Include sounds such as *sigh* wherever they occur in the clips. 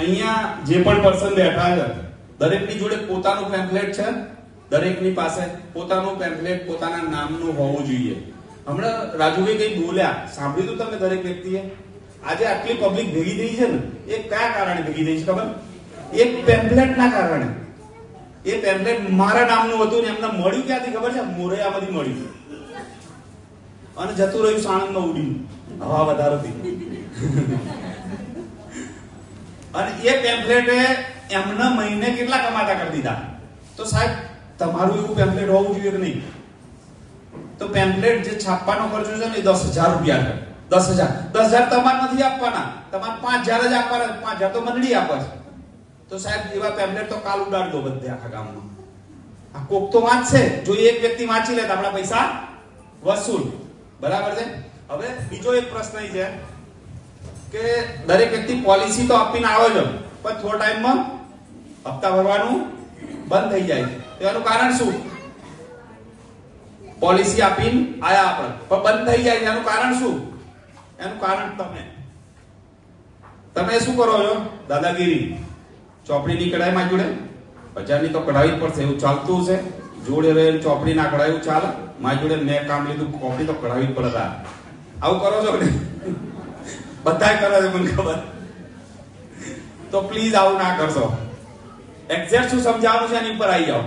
અહીંયા જે પણ પર્સન બેઠા છે, દરેકની જોડે પોતાનું પેમ્પલેટ છે? દરેકની પાસે પોતાનું પેમ્પલેટ પોતાના નામનું હોવું જોઈએ. હમણાં રાજુભાઈ કઈ બોલ્યા? સાંભળ્યું તું તમે દરેક વ્યક્તિએ? આજે આટલી પબ્લિક ભેગી થઈ છે ને, એ કયા કારણે ભેગી થઈ છે ખબર? એક પેમ્પલેટના કારણે. એ પેમ્પલેટ મારા નામનું હતું ને એમને મળ્યું ક્યાંથી ખબર છે? મોરૈયામાંથી મળ્યું અને જતું રહ્યું સાણંદમાં ઉડીને. હવા વધારો વધારતી અને એ પેમ્પલેટે એમના મહિને કેટલા કમાતા કરી દીધા? તો સાહેબ, તમારું એવું પેમ્પલેટ હોવું જોઈએ કે નહીં? તો પેમ્પલેટ જે છાપવાનો ખર્ચો છે ને દસ હજાર રૂપિયા છે. દસ હજાર. દસ હજાર તમારે નથી આપવાના. તમારે પાંચ હજાર જ આપવાના પાંચ હજાર તો મંડળી આપે છે. તો સાહેબ, એવા પેમ્પલેટ તો કાલ ઉડાડી દો બધે આખા ગામમાં. આ કોક તો વાંચશે. જો એક વ્યક્તિ વાંચી લે તો આપણા પૈસા વસૂલ. બરાબર છે? હવે બીજો એક પ્રશ્ન છે કે દરેક વ્યક્તિ પોલિસી તો આપીને આવે છે પણ થોડા ટાઈમમાં હપ્તા ભરવાનું બંધ થઈ જાય છે. એનું કારણ શું? પોલિસી આપીને આયા આપણે. પણ બંધ થઈ જાય એનું કારણ શું? એનું કારણ તમે. તમે શું કરો છો? દાદાગીરી. ચોપડીની કઢાઈ માં જોડે? બજારની તો કઢાવી જ પડશે. એવું ચાલતું છે જોડે રહે ચોપડી ના કઢાવી ચાલે. મારી જોડે મેં કામ લીધું. કોપડી તો કઢાવી જ પડે આવું કરો છો? ને બધા કરે છે મને ખબર. તો પ્લીઝ આવું ના કરશો. એક્ઝેક્ટ શું સમજાવવાનું છે એની ઉપર આવી જાઓ.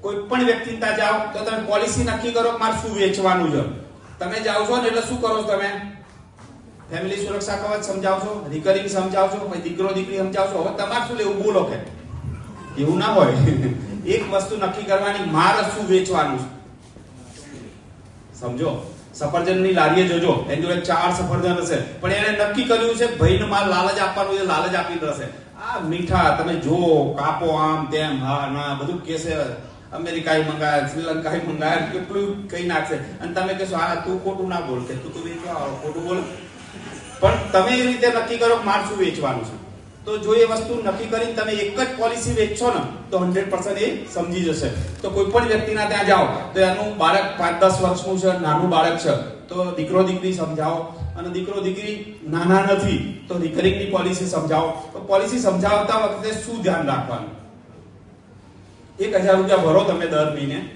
કોઈ પણ વ્યક્તિ ત્યાં જાઓ, તો તમે પોલિસી નક્કી કરો કે મારે શું વેચવાનું છે. તમે જાઓ છો ને એટલે શું કરો તમે? ફેમિલી સુરક્ષા કવચ સમજાવશો? રિકરિંગ સમજાવશો? પછી દીકરો, દીકરી સમજાવશો? હવે તમારે શું લેવું? બોલો કે. એવું ના હોય. *laughs* એક વસ્તુ નક્કી કરવાની, મારે શું વેચવાનું છે? સમજો? સફરજનની લારીએ જોજો. એની જોડે ચાર સફરજન હશે પણ એને નક્કી કર્યું છે, ભાઈને માર લાલચ આપવાનું છે, લાલચ આપી દેશે. આ મીઠા તમે જો કાપો આમ તેમ, હા, ના, બધું કેસે અમેરિકાઈ મંગાયા શ્રીલંકાઈ મંગાયા, કેટલું કઈ નાખશે. અને તમે કહેશો હા તું ખોટું ના બોલ કે તું તો વેચવા ખોટું બોલ. પણ તમે એ રીતે નક્કી કરો મારે શું વેચવાનું છે? તો જો એ વસ્તુ નક્કી કરીને તમે એક જ પોલિસી વેચશો ને, તો હંડ્રેડ એ સમજી જશે. તો કોઈ પણ વ્યક્તિના ત્યાં જાઓ, તો એનું બાળક પાંચ દસ વર્ષનું છે, નાનું બાળક છે, તો દીકરો દીકરી સમજાવો. અને દીકરો દીકરી નાના નથી, તો રિકરિંગની પોલિસી સમજાવો. તો પોલિસી સમજાવતા વખતે શું ધ્યાન રાખવાનું? એક હજાર રૂપિયા ભરો તમે દર મહિને.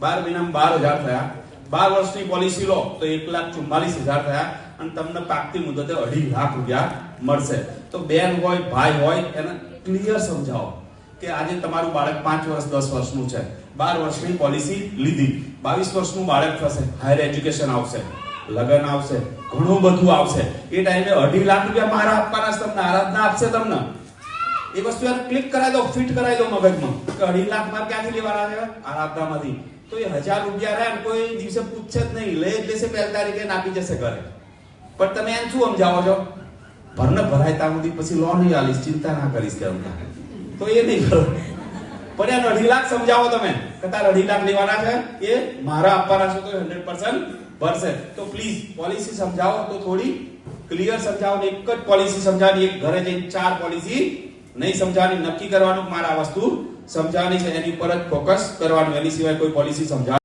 બાર મહિનામાં બાર હજાર થયા. બાર વર્ષની પોલિસી લો, તો એક લાખ ચુમ્માલીસ હજાર થયા. અને તમને પાકતી મુદતે અઢી લાખ રૂપિયા મળશે. તો બેન હોય, ભાઈ હોય, એને ક્લિયર સમજાવો કે આજે તમારું બાળક પાંચ વર્ષ, દસ વર્ષનું છે. બાર વર્ષની પોલિસી લીધી. બાવીસ વર્ષનું બાળક થશે. હાયર એજ્યુકેશન આવશે. લગ્ન આવશે. ઘણું બધું આવશે. એ ટાઈમે અઢી લાખ રૂપિયા મારા આપવાના તમને. આરાધના આપશે તમને. એ વસ્તુ એને ક્લિક કરાવી દો ફિટ કરાવી દો મગજમાં. કે અઢી લાખ માર ક્યાંથી લેવાના છે? આરાધનામાંથી. તો એ હજાર રૂપિયા રહે કોઈ દિવસે પૂછશે જ નહીં. લે જ લેશે પહેલી તારીખે ને આપી જશે ઘરે. પણ તમે એને શું સમજાવો છો? ભરને ભરાય ત્યાં સુધી પછી લોન નહીં આલીશ ચિંતા ના કરીશ કે તો એ નહીં કરો. પણ એને અઢી લાખ સમજાવો તમે. કે તારે અઢી લાખ લેવાના છે, એ મારા આપવાના છે તો હંડ્રેડ પર્સન્ટ ભરશે. તો પ્લીઝ પોલિસી સમજાવો તો થોડી ક્લિયર સમજાવો ને એક જ પોલિસી સમજાવી. એક ઘરે જઈને ચાર પોલિસી નહીં સમજાવવાની નક્કી કરવાનું મારા વસ્તુ સમજાવવાની છે, એની ઉપર જ ફોકસ કરવાનું. એની સિવાય કોઈ પોલિસી સમજાવ